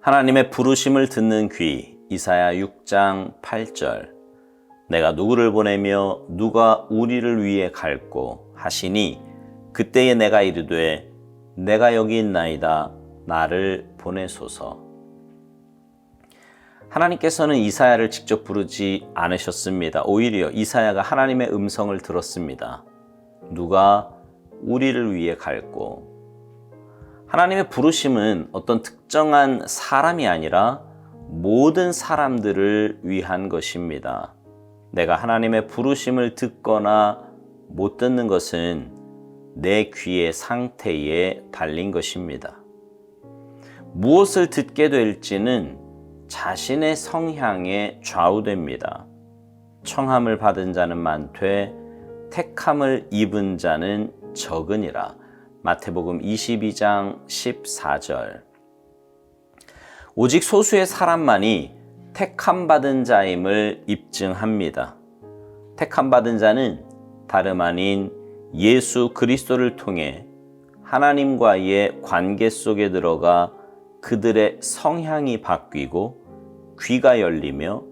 하나님의 부르심을 듣는 귀 이사야 6장 8절 내가 누구를 보내며 누가 우리를 위해 갈고 하시니 그때에 내가 이르되 내가 여기 있나이다 나를 보내소서 하나님께서는 이사야를 직접 부르지 않으셨습니다. 오히려 이사야가 하나님의 음성을 들었습니다. 누가 우리를 위해 갈고 하나님의 부르심은 어떤 특정한 사람이 아니라 모든 사람들을 위한 것입니다. 내가 하나님의 부르심을 듣거나 못 듣는 것은 내 귀의 상태에 달린 것입니다. 무엇을 듣게 될지는 자신의 성향에 좌우됩니다. 청함을 받은 자는 많되 택함을 입은 자는 적으니라. 마태복음 22장 14절. 오직 소수의 사람만이 택함 받은 자임을 입증합니다. 택함 받은 자는 다름 아닌 예수 그리스도를 통해 하나님과의 관계 속에 들어가 그들의 성향이 바뀌고 귀가 열리며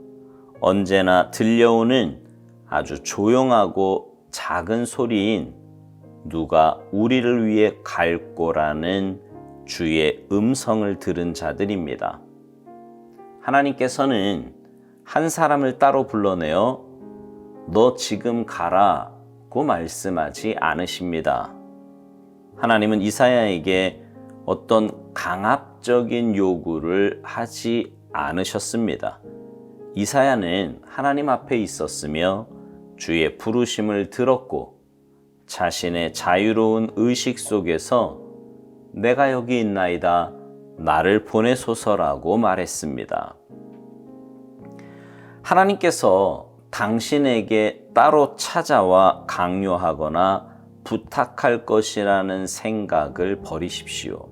언제나 들려오는 아주 조용하고 작은 소리인 누가 우리를 위해 갈 거라는 주의 음성을 들은 자들입니다. 하나님께서는 한 사람을 따로 불러내어 너 지금 가라고 말씀하지 않으십니다. 하나님은 이사야에게 어떤 강압적인 요구를 하지 않으셨습니다. 이사야는 하나님 앞에 있었으며 주의 부르심을 들었고 자신의 자유로운 의식 속에서 내가 여기 있나이다. 나를 보내소서라고 말했습니다. 하나님께서 당신에게 따로 찾아와 강요하거나 부탁할 것이라는 생각을 버리십시오.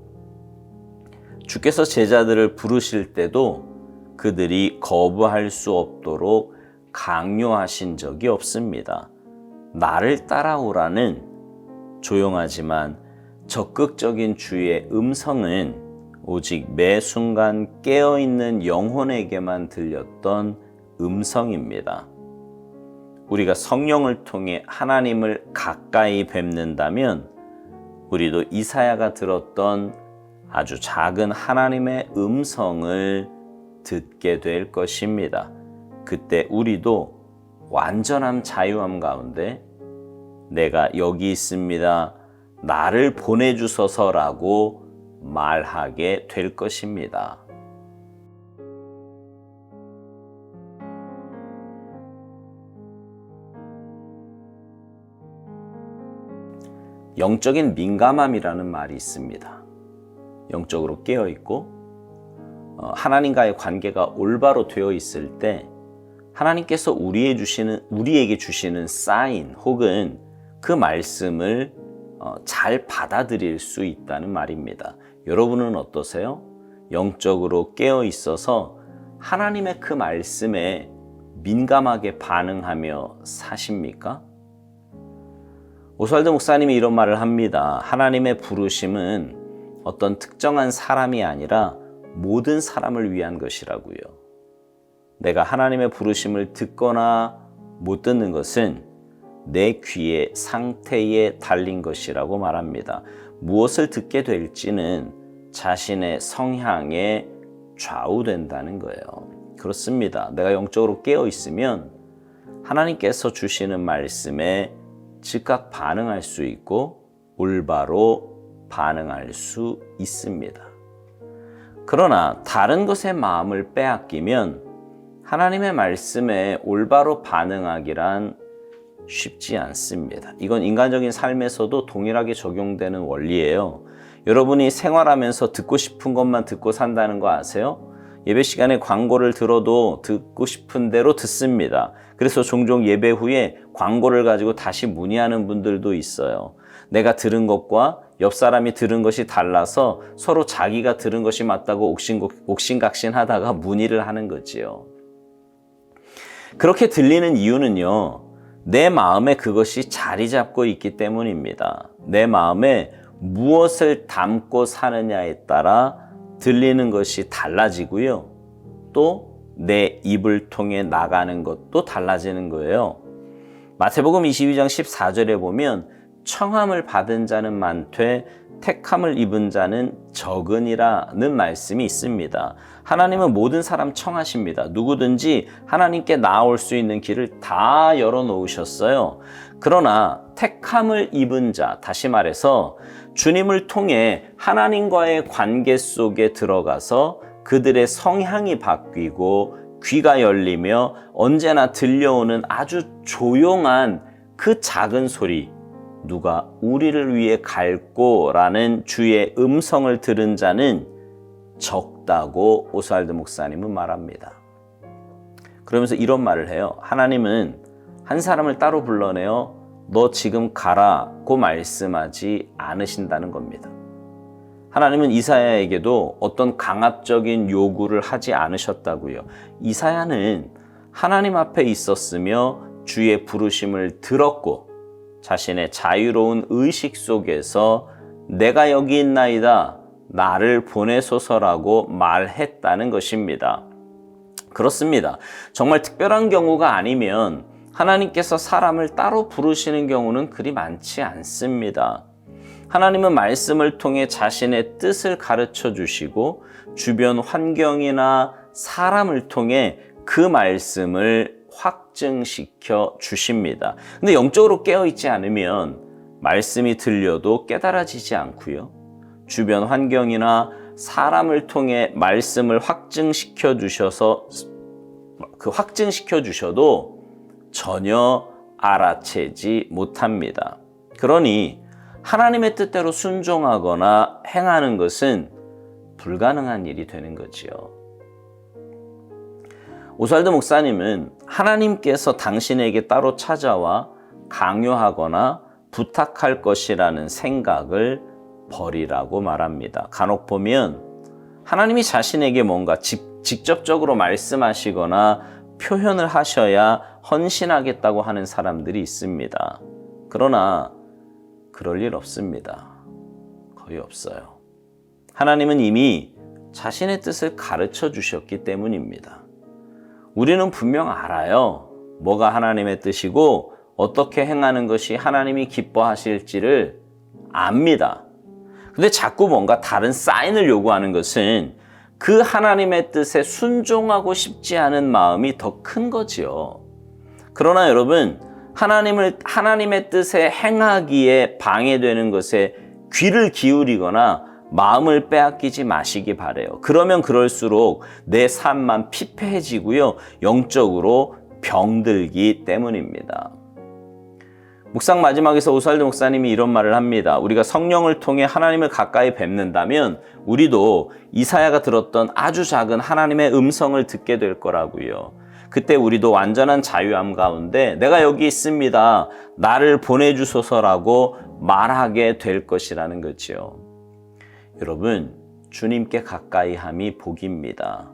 주께서 제자들을 부르실 때도 그들이 거부할 수 없도록 강요하신 적이 없습니다. 나를 따라오라는 조용하지만 적극적인 주의 음성은 오직 매 순간 깨어있는 영혼에게만 들렸던 음성입니다. 우리가 성령을 통해 하나님을 가까이 뵙는다면 우리도 이사야가 들었던 아주 작은 하나님의 음성을 듣게 될 것입니다. 그때 우리도 완전한 자유함 가운데 내가 여기 있습니다. 나를 보내주소서라고 말하게 될 것입니다. 영적인 민감함이라는 말이 있습니다. 영적으로 깨어 있고 어, 하나님과의 관계가 올바로 되어 있을 때 하나님께서 우리에 주시는 우리에게 주시는 사인 혹은 그 말씀을 어, 잘 받아들일 수 있다는 말입니다. 여러분은 어떠세요? 영적으로 깨어 있어서 하나님의 그 말씀에 민감하게 반응하며 사십니까? 오스왈드 목사님이 이런 말을 합니다. 하나님의 부르심은 어떤 특정한 사람이 아니라 모든 사람을 위한 것이라고요. 내가 하나님의 부르심을 듣거나 못 듣는 것은 내 귀의 상태에 달린 것이라고 말합니다. 무엇을 듣게 될지는 자신의 성향에 좌우된다는 거예요. 그렇습니다. 내가 영적으로 깨어 있으면 하나님께서 주시는 말씀에 즉각 반응할 수 있고 올바로 반응할 수 있습니다. 그러나 다른 것에 마음을 빼앗기면 하나님의 말씀에 올바로 반응하기란 쉽지 않습니다. 이건 인간적인 삶에서도 동일하게 적용되는 원리예요. 여러분이 생활하면서 듣고 싶은 것만 듣고 산다는 거 아세요? 예배 시간에 광고를 들어도 듣고 싶은 대로 듣습니다. 그래서 종종 예배 후에 광고를 가지고 다시 문의하는 분들도 있어요. 내가 들은 것과 옆 사람이 들은 것이 달라서 서로 자기가 들은 것이 맞다고 옥신각신 하다가 문의를 하는 거지요. 그렇게 들리는 이유는요, 내 마음에 그것이 자리 잡고 있기 때문입니다. 내 마음에 무엇을 담고 사느냐에 따라 들리는 것이 달라지고요. 또 내 입을 통해 나가는 것도 달라지는 거예요. 마태복음 22장 14절에 보면 청함을 받은 자는 많되 택함을 입은 자는 적으니라는 말씀이 있습니다. 하나님은 모든 사람 청하십니다. 누구든지 하나님께 나올 수 있는 길을 다 열어 놓으셨어요. 그러나 택함을 입은 자, 다시 말해서 주님을 통해 하나님과의 관계 속에 들어가서 그들의 성향이 바뀌고 귀가 열리며 언제나 들려오는 아주 조용한 그 작은 소리, 누가 우리를 위해 갈고라는 주의 음성을 들은 자는 적다고 오스왈드 목사님은 말합니다. 그러면서 이런 말을 해요. 하나님은 한 사람을 따로 불러내어 너 지금 가라고 말씀하지 않으신다는 겁니다. 하나님은 이사야에게도 어떤 강압적인 요구를 하지 않으셨다고요. 이사야는 하나님 앞에 있었으며 주의 부르심을 들었고 자신의 자유로운 의식 속에서 내가 여기 있나이다. 나를 보내소서라고 말했다는 것입니다. 그렇습니다. 정말 특별한 경우가 아니면 하나님께서 사람을 따로 부르시는 경우는 그리 많지 않습니다. 하나님은 말씀을 통해 자신의 뜻을 가르쳐 주시고 주변 환경이나 사람을 통해 그 말씀을 확증시켜 주십니다. 근데 영적으로 깨어 있지 않으면 말씀이 들려도 깨달아지지 않고요. 주변 환경이나 사람을 통해 말씀을 확증시켜 주셔서 그 확증시켜 주셔도 전혀 알아채지 못합니다. 그러니 하나님의 뜻대로 순종하거나 행하는 것은 불가능한 일이 되는 거지요. 오살드 목사님은 하나님께서 당신에게 따로 찾아와 강요하거나 부탁할 것이라는 생각을 버리라고 말합니다. 간혹 보면 하나님이 자신에게 뭔가 직, 직접적으로 말씀하시거나 표현을 하셔야 헌신하겠다고 하는 사람들이 있습니다. 그러나 그럴 일 없습니다. 거의 없어요. 하나님은 이미 자신의 뜻을 가르쳐 주셨기 때문입니다. 우리는 분명 알아요. 뭐가 하나님의 뜻이고 어떻게 행하는 것이 하나님이 기뻐하실지를 압니다. 근데 자꾸 뭔가 다른 사인을 요구하는 것은 그 하나님의 뜻에 순종하고 싶지 않은 마음이 더 큰 거지요. 그러나 여러분, 하나님을, 하나님의 뜻에 행하기에 방해되는 것에 귀를 기울이거나 마음을 빼앗기지 마시기 바래요. 그러면 그럴수록 내 삶만 피폐해지고요. 영적으로 병들기 때문입니다. 묵상 마지막에서 오살드 목사님이 이런 말을 합니다. 우리가 성령을 통해 하나님을 가까이 뵙는다면 우리도 이사야가 들었던 아주 작은 하나님의 음성을 듣게 될 거라고요. 그때 우리도 완전한 자유함 가운데 내가 여기 있습니다. 나를 보내주소서라고 말하게 될 것이라는 거지요. 여러분, 주님께 가까이 함이 복입니다.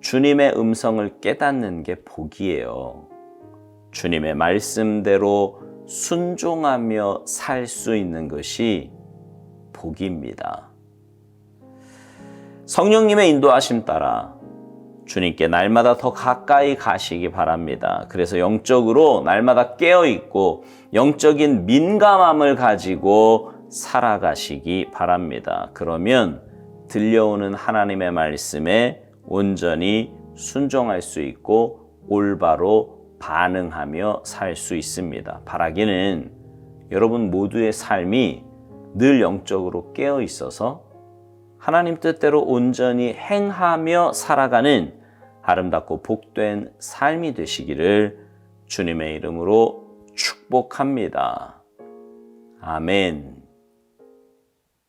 주님의 음성을 깨닫는 게 복이에요. 주님의 말씀대로 순종하며 살 수 있는 것이 복입니다. 성령님의 인도하심 따라 주님께 날마다 더 가까이 가시기 바랍니다. 그래서 영적으로 날마다 깨어 있고 영적인 민감함을 가지고 살아가시기 바랍니다. 그러면 들려오는 하나님의 말씀에 온전히 순종할 수 있고 올바로 반응하며 살 수 있습니다. 바라기는 여러분 모두의 삶이 늘 영적으로 깨어 있어서 하나님 뜻대로 온전히 행하며 살아가는 아름답고 복된 삶이 되시기를 주님의 이름으로 축복합니다. 아멘.